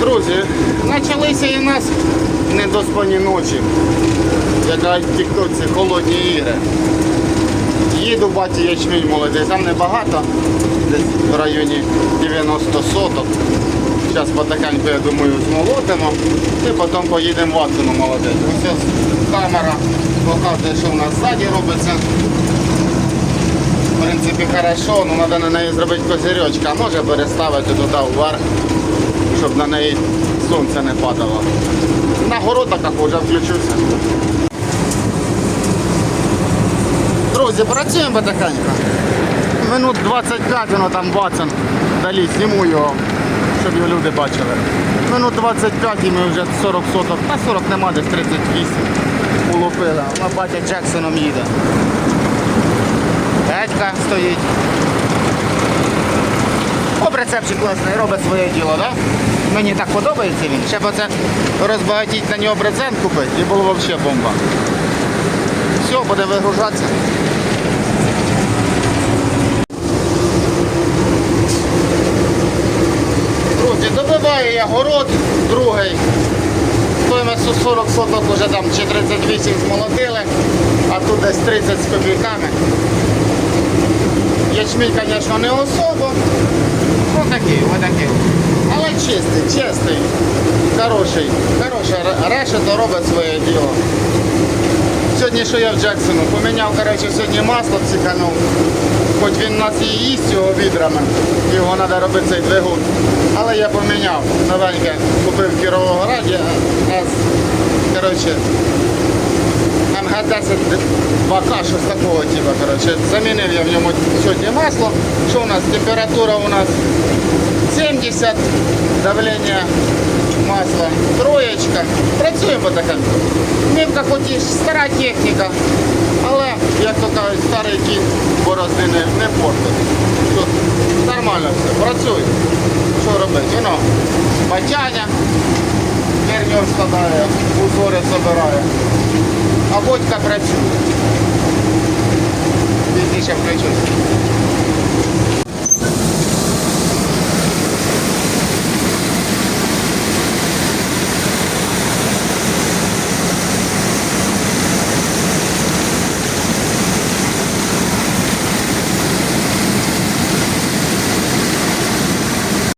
Друзі, почалися і нас недоспані ночі. Як кажуть в тіктоці холодні ігри. Їду баті ячмінь молодий, там небагато, десь в районі 90 соток. Зараз потихеньку, я думаю, змолотимо і потім поїдемо в Ватсону молодий. Ось ось камера показує, що в нас ззаді робиться. В принципі, хорошо, але треба на неї зробити козирьочка, а може переставити туди вверх, щоб на неї сонце не падало. На городах вже включуся. Друзі, працюємо потихеньку. Минут 25 воно там Ватсон. Далі зніму його, щоб його люди бачили. Минут 25 і ми вже 40 соток. Та 40 нема, десь 38 улупили. А батя Джексоном їде. Петька стоїть. О, рецепчик класний, робить своє діло, так? Мені так подобається він. Ще б оце розбагатіть на нього брезент купити і було взагалі бомба. Все, буде вигружатися. Друзі, добиваю я город, другий. Стоїмость 40 соток вже там чи 38 змолотили, а тут десь 30 з копійками. Ячмінь, звісно, не особо. Такий, отакий. Але чистий, чистий, хороший, хороший. Раша то робить своє діло. Сьогодні що я в Джексону? Поміняв коротше, сьогодні масло психанув. Хоч він у нас і їсть його відрами, його треба робити цей двигун. Але я поміняв новеньке, купив кірового раді, коротше, МГ-10 2К, щось такого типу, коротше. Замінив я в ньому сьогодні масло. Що у нас? Температура у нас 70, давлення масла троєчка. Працюємо потихеньку. Мівка хоч і стара техніка, але, як то кажуть, старий кіт борозни не, портить. Тут нормально все, працює. Що робити? Воно батяня, верньор складає. А батька працює. Пізніше включусь.